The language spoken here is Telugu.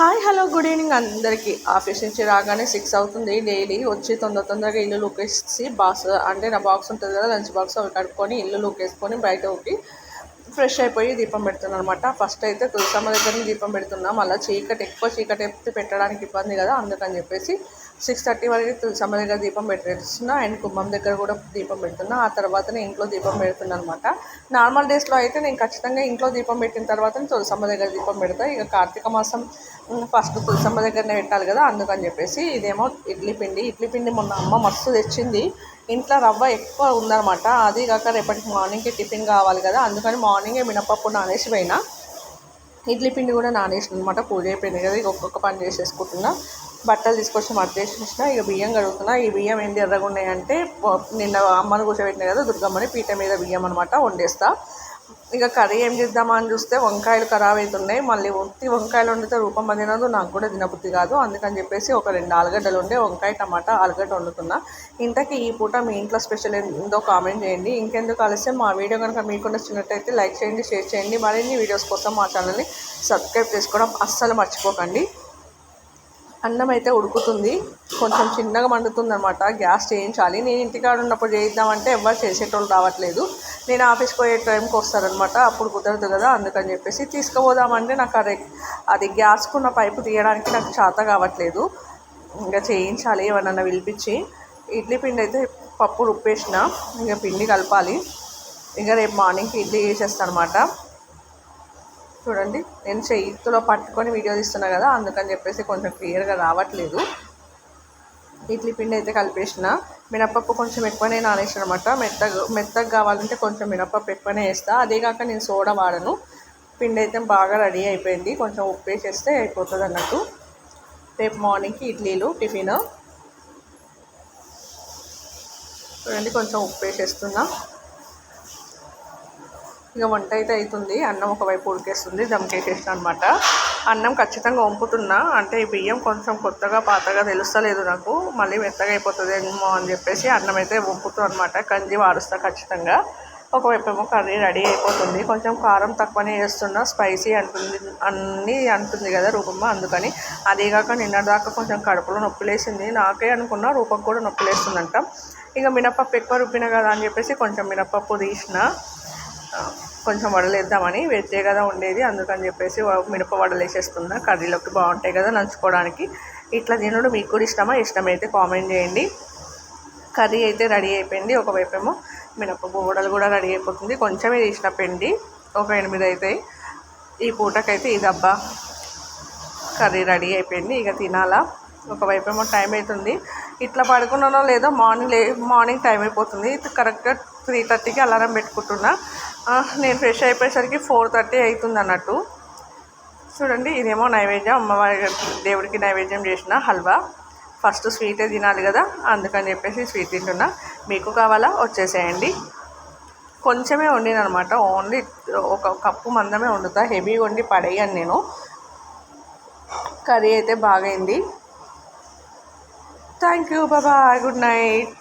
హాయ్ హలో గుడ్ ఈవినింగ్ అందరికీ. ఆఫీస్ నుంచి రాగానే సిక్స్ అవుతుంది డైలీ. వచ్చి తొందర తొందరగా ఇల్లు లూకేసి బాక్స్ అంటే నా బాక్స్ ఉంటుంది కదా లంచ్ బాక్స్ అవి కడుక్కొని ఇల్లు లూకేసుకొని బయట ఒకటి ఫ్రెష్ అయిపోయి దీపం పెడుతున్నాను అనమాట ఫస్ట్ అయితే తులసమ్మ దగ్గర దీపం పెడుతున్నాం. మళ్ళీ చీకటి ఎక్కువ చీకటి ఎత్తి పెట్టడానికి ఇబ్బంది కదా అందుకని చెప్పేసి సిక్స్ థర్టీ వరకు తులసమ్మ దగ్గర దీపం పెట్టేస్తున్నా. అండ్ కుంభం దగ్గర కూడా దీపం పెడుతున్నా. ఆ తర్వాతనే ఇంట్లో దీపం పెడుతున్నా అనమాట నార్మల్ డేస్లో అయితే నేను ఖచ్చితంగా ఇంట్లో దీపం పెట్టిన తర్వాత తులసమ్మ దగ్గర దీపం పెడతా. ఇక కార్తీక మాసం ఫస్ట్ తులసమ్మ దగ్గరనే పెట్టాలి కదా అందుకని చెప్పేసి ఇదేమో ఇడ్లీ పిండి. ఇడ్లీ పిండి మొన్న అమ్మ మస్తు తెచ్చింది. ఇంట్లో రవ్వ ఎక్కువ ఉందన్నమాట. అది కాక రేపటికి మార్నింగ్కి టిఫిన్ కావాలి కదా అందుకని మార్నింగ్ మినపప్పు నానేసి పోయినా. ఇడ్లీ పిండి కూడా నానేసిన అనమాట పూజ అయిపోయింది కదా ఇక ఒక్కొక్క పని చేసేసుకుంటున్నా. బట్టలు తీసుకొచ్చి మడతేసేసిన ఇక బియ్యం కడుగుతున్నా. ఈ బియ్యం ఏంటి ఎర్రగా ఉన్నాయంటే నిన్న అమ్మను కూర్చోబెట్టిన కదా దుర్గమ్మని పీట మీద బియ్యం అనమాట వండేస్తా. ఇక కర్రీ ఏం చేద్దామా అని చూస్తే వంకాయలు ఖరాబ్ అవుతున్నాయి. మళ్ళీ ఉత్తి వంకాయలు వండితే రూపం అందినందు నాకు కూడా తినబుద్ధి కాదు. అందుకని చెప్పేసి ఒక రెండు ఆలుగడ్డలు ఉండే వంకాయ టమాటా ఆలుగడ్డ వండుతున్నా. ఇంతకీ ఈ పూట మీ ఇంట్లో స్పెషల్ ఏందో కామెంట్ చేయండి. ఇంకెందుకు ఆలస్యం? మా వీడియో కనుక మీకు నచ్చినట్టయితే లైక్ చేయండి షేర్ చేయండి. మరిన్ని వీడియోస్ కోసం మా ఛానల్ని సబ్స్క్రైబ్ చేసుకోవడం అస్సలు మర్చిపోకండి. అన్నం అయితే ఉడుకుతుంది. కొంచెం చిన్నగా మండుతుంది అనమాట గ్యాస్ చేయించాలి. నేను ఇంటికాడ ఉన్నప్పుడు చేయిద్దామంటే ఎవరు చేసేటోళ్ళు రావట్లేదు. నేను ఆఫీస్కి పోయే టైంకి వస్తారనమాట అప్పుడు కుదరదు కదా అందుకని చెప్పేసి తీసుకుపోదామంటే నాకు అది అది గ్యాస్కున్న పైపు తీయడానికి నాకు చేత కావట్లేదు. ఇంకా చేయించాలి ఏమన్నా పిలిపించి. ఇడ్లీ పిండి అయితే పప్పు రుప్పేసిన ఇంకా పిండి కలపాలి. ఇంకా రేపు మార్నింగ్కి ఇడ్లీ చేసేస్తాను అనమాట చూడండి నేను చేతిలో పట్టుకొని వీడియో తీస్తున్నా కదా అందుకని చెప్పేసి కొంచెం క్లియర్గా రావట్లేదు. ఇడ్లీ పిండి అయితే కలిపేసిన. మినపప్పు కొంచెం ఎక్కువనే నానేసిన అనమాట మెత్తగా మెత్తగా కావాలంటే కొంచెం మినపప్పు ఎక్కువనే వేస్తా. అదే కాక నేను సోడా వాడను. పిండి అయితే బాగా రెడీ అయిపోయింది. కొంచెం ఉప్పు వేసేస్తే అయిపోతుంది అన్నట్టు. రేపు మార్నింగ్కి ఇడ్లీలు టిఫిన్. చూడండి కొంచెం ఉప్పు వేసేస్తున్నా. ఇక వంట అయితే అవుతుంది అన్నం ఒకవైపు ఉడికేస్తుంది. దమ్కేసేసిన అనమాట అన్నం ఖచ్చితంగా వంపుతున్నా. అంటే ఈ బియ్యం కొంచెం కొత్తగా పాతగా తెలుస్తలేదు నాకు. మళ్ళీ మెత్తగా అయిపోతుందేమో అని చెప్పేసి అన్నం అయితే వంపుతూ అనమాట కంది వారుస్తా ఖచ్చితంగా. ఒకవైపు ఏమో కర్రీ రెడీ అయిపోతుంది. కొంచెం కారం తక్కువనే వేస్తున్నా. స్పైసీ అంటుంది అన్నీ అంటుంది కదా రూపమ్మ అందుకని. అదేగాక నిన్నటిదాకా కొంచెం కడుపులో నొప్పి లేసింది. నాకే అనుకున్నా రూపం కూడా నొప్పి లేస్తుందంట. ఇక మినపప్పు ఎక్కువ రుబ్బిన కదా అని చెప్పేసి కొంచెం మినపప్పు తీసిన. కొంచెం వడలేద్దామని వెజ్జే కదా ఉండేది. అందుకని చెప్పేసి మినప మిరప వడలు వేసేస్తున్నా కర్రీలోకి బాగుంటాయి కదా నంచుకోవడానికి ఇట్లా తినడం మీకు కూడా ఇష్టమా? ఇష్టమైతే కామెంట్ చేయండి. కర్రీ అయితే రెడీ అయిపోయింది. ఒకవైపు ఏమో మినప వడలు కూడా రెడీ అయిపోతుంది. కొంచెమే తీసిన పిండి. ఒక ఎనిమిది అవుతాయి ఈ పూటకైతే ఇది అబ్బా కర్రీ రెడీ అయిపోయింది. ఇక తినాలా? ఒకవైపు ఏమో టైం అవుతుంది ఇట్లా పడుకున్నానో లేదో మార్నింగ్ లే మార్నింగ్ టైం అయిపోతుంది. కరెక్ట్గా త్రీ థర్టీకి అలారం పెట్టుకుంటున్నా. నేను ఫ్రెష్ అయిపోయేసరికి ఫోర్ థర్టీ అవుతుంది అన్నట్టు. చూడండి ఇదేమో నైవేద్యం. అమ్మవారి దేవుడికి నైవేద్యం చేసిన హల్వా. ఫస్ట్ స్వీటే తినాలి కదా అందుకని చెప్పేసి స్వీట్ తింటున్నా. మీకు కావాలా? వచ్చేసేయండి. కొంచెమే వండినమాట ఓన్లీ ఒక కప్పు మందమే వండుతా. హెవీ వండి పడేయను నేను. కర్రీ అయితే బాగైంది. థ్యాంక్ యూ బాబాయ్ గుడ్ నైట్